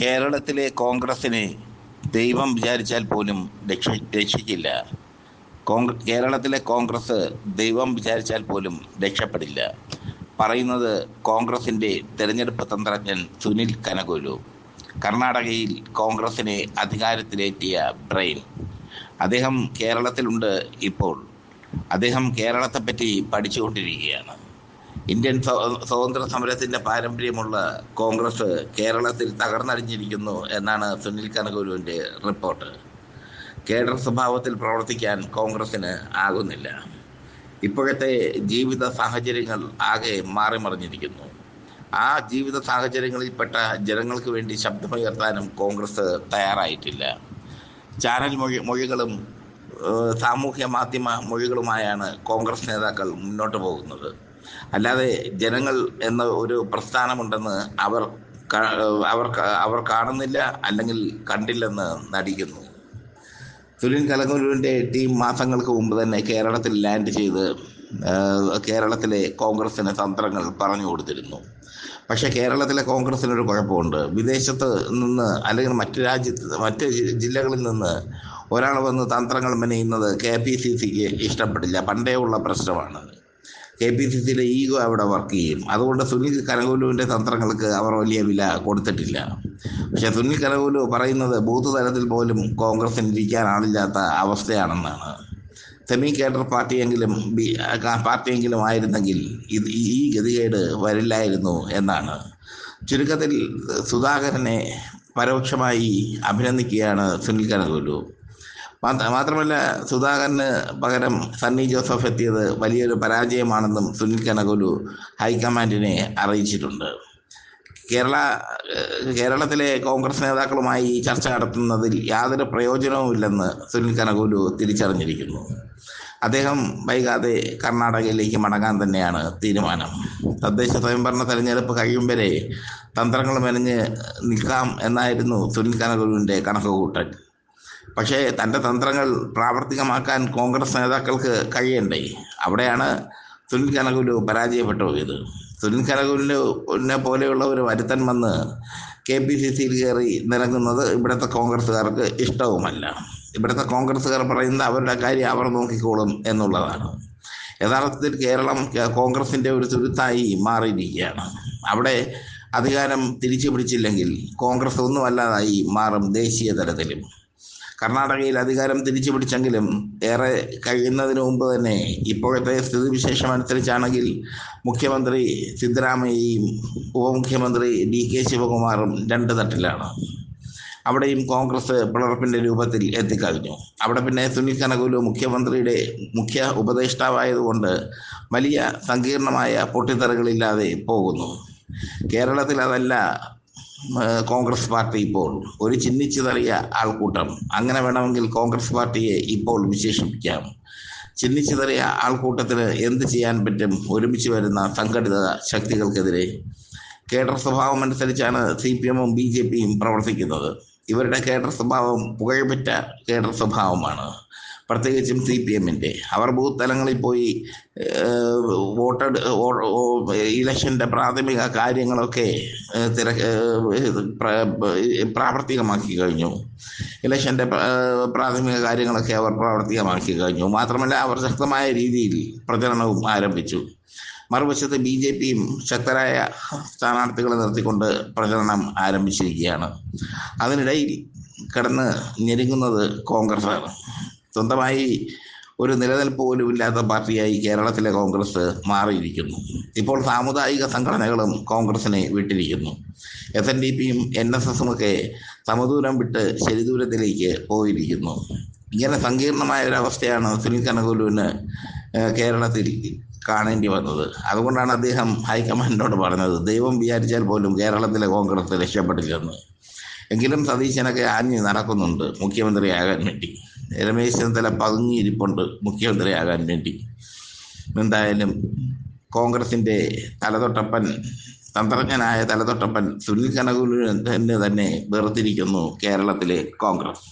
കേരളത്തിലെ കോൺഗ്രസിനെ ദൈവം വിചാരിച്ചാൽ പോലും രക്ഷ രക്ഷിക്കില്ല. കോൺഗ്ര കേരളത്തിലെ കോൺഗ്രസ് ദൈവം വിചാരിച്ചാൽ പോലും രക്ഷപ്പെടില്ല. പറയുന്നത് കോൺഗ്രസിന്റെ തെരഞ്ഞെടുപ്പ് തന്ത്രജ്ഞൻ സുനിൽ കനകോലു. കർണാടകയിൽ കോൺഗ്രസിനെ അധികാരത്തിലേറ്റിയ ബ്രെയിൻ. അദ്ദേഹം കേരളത്തിലുണ്ട് ഇപ്പോൾ. അദ്ദേഹം കേരളത്തെപ്പറ്റി പഠിച്ചുകൊണ്ടിരിക്കുകയാണ്. ഇന്ത്യൻ സ്വതന്ത്ര സമരത്തിന്റെ പാരമ്പര്യമുള്ള കോൺഗ്രസ് കേരളത്തിൽ തകർന്നടിഞ്ഞിരിക്കുന്നു എന്നാണ് സുനിൽ കനകുരുവിന്റെ റിപ്പോർട്ട്. കേഡർ സ്വഭാവത്തിൽ പ്രവർത്തിക്കാൻ കോൺഗ്രസിന് ആകുന്നില്ല. ഇപ്പോഴത്തെ ജീവിത സാഹചര്യങ്ങൾ ആകെ മാറിമറിഞ്ഞിരിക്കുന്നു. ആ ജീവിത സാഹചര്യങ്ങളിൽപ്പെട്ട ജനങ്ങൾക്ക് വേണ്ടി ശബ്ദമുയർത്താനും കോൺഗ്രസ് തയ്യാറായിട്ടില്ല. ചാനൽ മൊഴി മൊഴികളും സാമൂഹ്യ മാധ്യമ മൊഴികളുമായാണ് കോൺഗ്രസ് നേതാക്കൾ മുന്നോട്ട് പോകുന്നത്. അല്ലാതെ ജനങ്ങൾ എന്ന ഒരു പ്രസ്ഥാനമുണ്ടെന്ന് അവർ അവർ അവർ കാണുന്നില്ല അല്ലെങ്കിൽ കണ്ടില്ലെന്ന് നടിക്കുന്നു. സുനിൽ കലങ്കുരുവിന്റെ ടീം മാസങ്ങൾക്ക് മുമ്പ് തന്നെ കേരളത്തിൽ ലാൻഡ് ചെയ്ത് കേരളത്തിലെ കോൺഗ്രസിന് തന്ത്രങ്ങൾ പറഞ്ഞു കൊടുത്തിരുന്നു. പക്ഷേ കേരളത്തിലെ കോൺഗ്രസിനൊരു കുഴപ്പമുണ്ട്. വിദേശത്ത് നിന്ന് അല്ലെങ്കിൽ മറ്റു രാജ്യത്ത് മറ്റ് ജില്ലകളിൽ നിന്ന് ഒരാൾ വന്ന് തന്ത്രങ്ങൾ മെനയുന്നത് കെ പി സി സിക്ക് ഇഷ്ടപ്പെടില്ല. പണ്ടേ ഉള്ള പ്രശ്നമാണ്. കെ പി സി സിയിലെ ഈഗോ അവിടെ വർക്ക് ചെയ്യും. അതുകൊണ്ട് സുനിൽ കനകോലുവിന്റെ തന്ത്രങ്ങൾക്ക് അവർ വലിയ വില കൊടുത്തിട്ടില്ല. പക്ഷേ സുനിൽ കനകോലു പറയുന്നത് ബൂത്ത് തലത്തിൽ പോലും കോൺഗ്രസിന് ഇരിക്കാൻ ആളില്ലാത്ത അവസ്ഥയാണെന്നാണ്. സെമി കേഡർ പാർട്ടിയെങ്കിലും ബി പാർട്ടിയെങ്കിലും ആയിരുന്നെങ്കിൽ ഇത് ഈ ഗതികേട് വരില്ലായിരുന്നു എന്നാണ്. ചുരുക്കത്തിൽ സുധാകരനെ പരോക്ഷമായി അഭിനന്ദിക്കുകയാണ് സുനിൽ കനകോലു. മാത്രമല്ല സുധാകരന് പകരം സണ്ണി ജോസഫ് എത്തിയത് വലിയൊരു പരാജയമാണെന്നും സുനിൽ കനകുലു ഹൈക്കമാൻഡിനെ അറിയിച്ചിട്ടുണ്ട്. കേരള കേരളത്തിലെ കോൺഗ്രസ് നേതാക്കളുമായി ചർച്ച നടത്തുന്നതിൽ യാതൊരു പ്രയോജനവുമില്ലെന്ന് സുനിൽ കനകുലു തിരിച്ചറിഞ്ഞിരിക്കുന്നു. അദ്ദേഹം വൈകാതെ കർണാടകയിലേക്ക് മടങ്ങാൻ തന്നെയാണ് തീരുമാനം. തദ്ദേശ സ്വയംഭരണ തെരഞ്ഞെടുപ്പ് കഴിയും വരെ തന്ത്രങ്ങൾ മെനഞ്ഞ് നിൽക്കാം എന്നായിരുന്നു സുനിൽ കനകുലുവിന്റെ കണക്കുകൂട്ടൽ. പക്ഷേ തന്റെ തന്ത്രങ്ങൾ പ്രാവർത്തികമാക്കാൻ കോൺഗ്രസ് നേതാക്കൾക്ക് കഴിയണ്ടേ? അവിടെയാണ് സുനിൽ കനകുലു പരാജയപ്പെട്ടു പോയത് സുനിൽ കനകുലിനെ പോലെയുള്ള ഒരു വരുത്തൻ വന്ന് കെ പി സി സിയിൽ കയറി നിരങ്ങുന്നത് ഇവിടുത്തെ കോൺഗ്രസ്സുകാർക്ക് ഇഷ്ടവുമല്ല. ഇവിടുത്തെ കോൺഗ്രസ്സുകാർ പറയുന്ന അവരുടെ കാര്യം അവർ നോക്കിക്കോളും എന്നുള്ളതാണ്. യഥാർത്ഥത്തിൽ കേരളം കോൺഗ്രസിന്റെ ഒരു തുരുത്തായി മാറിയിരിക്കുകയാണ്. അവിടെ അധികാരം തിരിച്ചു പിടിച്ചില്ലെങ്കിൽ കോൺഗ്രസ് ഒന്നുമല്ലാതായി മാറും ദേശീയ തലത്തിലും. കർണാടകയിൽ അധികാരം തിരിച്ചു പിടിച്ചെങ്കിലും ഏറെ കഴിയുന്നതിന് മുമ്പ് തന്നെ ഇപ്പോഴത്തെ സ്ഥിതിവിശേഷം അനുസരിച്ചാണെങ്കിൽ മുഖ്യമന്ത്രി സിദ്ധരാമയ്യയും ഉപമുഖ്യമന്ത്രി ഡി കെ ശിവകുമാറും രണ്ട് തട്ടിലാണ്. അവിടെയും കോൺഗ്രസ് പിളർപ്പിന്റെ രൂപത്തിൽ എത്തിക്കഴിഞ്ഞു. അവിടെ പിന്നെ സുനിൽ കനകുലു മുഖ്യമന്ത്രിയുടെ മുഖ്യ ഉപദേഷ്ടാവായതുകൊണ്ട് വലിയ സങ്കീർണമായ പൊട്ടിത്തെറികളില്ലാതെ പോകുന്നു. കേരളത്തിൽ അതല്ല കോൺഗ്രസ് പാർട്ടി ഇപ്പോൾ ഒരു ചിഹ്നിച്ചിതറിയ ആൾക്കൂട്ടം. അങ്ങനെ വേണമെങ്കിൽ കോൺഗ്രസ് പാർട്ടിയെ ഇപ്പോൾ വിശേഷിപ്പിക്കാം. ചിഹ്നിച്ചിതറിയ ആൾക്കൂട്ടത്തിന് എന്ത് ചെയ്യാൻ പറ്റും? ഒരുമിച്ച് വരുന്ന സംഘടിത ശക്തികൾക്കെതിരെ. കേഡർ സ്വഭാവം അനുസരിച്ചാണ് സി പി എമ്മും ബി ജെ പിയും പ്രവർത്തിക്കുന്നത്. ഇവരുടെ കേഡർ സ്വഭാവം പുകഴ്പെറ്റ കേഡർ സ്വഭാവമാണ്. പ്രത്യേകിച്ചും സി പി എമ്മിന്റെ. അവർ ബൂത്ത് തലങ്ങളിൽ പോയി വോട്ട് ഇലക്ഷന്റെ പ്രാഥമിക കാര്യങ്ങളൊക്കെ തിര പ്രാവർത്തികമാക്കി കഴിഞ്ഞു. ഇലക്ഷന്റെ പ്രാഥമിക കാര്യങ്ങളൊക്കെ അവർ പ്രാവർത്തികമാക്കി കഴിഞ്ഞു. മാത്രമല്ല അവർ ശക്തമായ രീതിയിൽ പ്രചരണവും ആരംഭിച്ചു. മറുവശത്ത് ബി ജെ പിയും ശക്തരായ സ്ഥാനാർത്ഥികളെ നിർത്തിക്കൊണ്ട് പ്രചരണം ആരംഭിച്ചിരിക്കുകയാണ്. അതിനിടയിൽ കിടന്ന് ഞെരുങ്ങുന്നത് കോൺഗ്രസ്സാണ്. സ്വന്തമായി ഒരു നിലനിൽപ്പ് പോലും ഇല്ലാത്ത പാർട്ടിയായി കേരളത്തിലെ കോൺഗ്രസ് മാറിയിരിക്കുന്നു. ഇപ്പോൾ സാമുദായിക സംഘടനകളും കോൺഗ്രസിനെ വിട്ടിരിക്കുന്നു. എസ് എൻ ഡി പിയും എൻ എസ് എസും ഒക്കെ സമദൂരം വിട്ട് ശരിദൂരത്തിലേക്ക് പോയിരിക്കുന്നു. ഇങ്ങനെ സങ്കീർണമായ ഒരവസ്ഥയാണ് സുനിൽ കനകോലുവിന് കേരളത്തിൽ കാണേണ്ടി വന്നത്. അതുകൊണ്ടാണ് അദ്ദേഹം ഹൈക്കമാൻഡിനോട് പറഞ്ഞത് ദൈവം വിചാരിച്ചാൽ പോലും കേരളത്തിലെ കോൺഗ്രസ് രക്ഷപ്പെട്ടില്ലെന്ന് എങ്കിലും സതീശനൊക്കെ ആഞ്ഞ് നടക്കുന്നുണ്ട്. മുഖ്യമന്ത്രിയാകാൻ വേണ്ടി. രമേശ് ചെന്നിത്തല പതുങ്ങിയിരിപ്പുണ്ട് മുഖ്യമന്ത്രിയാകാൻ വേണ്ടി. എന്തായാലും കോൺഗ്രസിന്റെ തലതൊട്ടപ്പൻ തന്ത്രജ്ഞനായ തലതൊട്ടപ്പൻ സുനിൽ കനകുലിന് തന്നെ വേർതിരിക്കുന്നു കേരളത്തിലെ കോൺഗ്രസ്.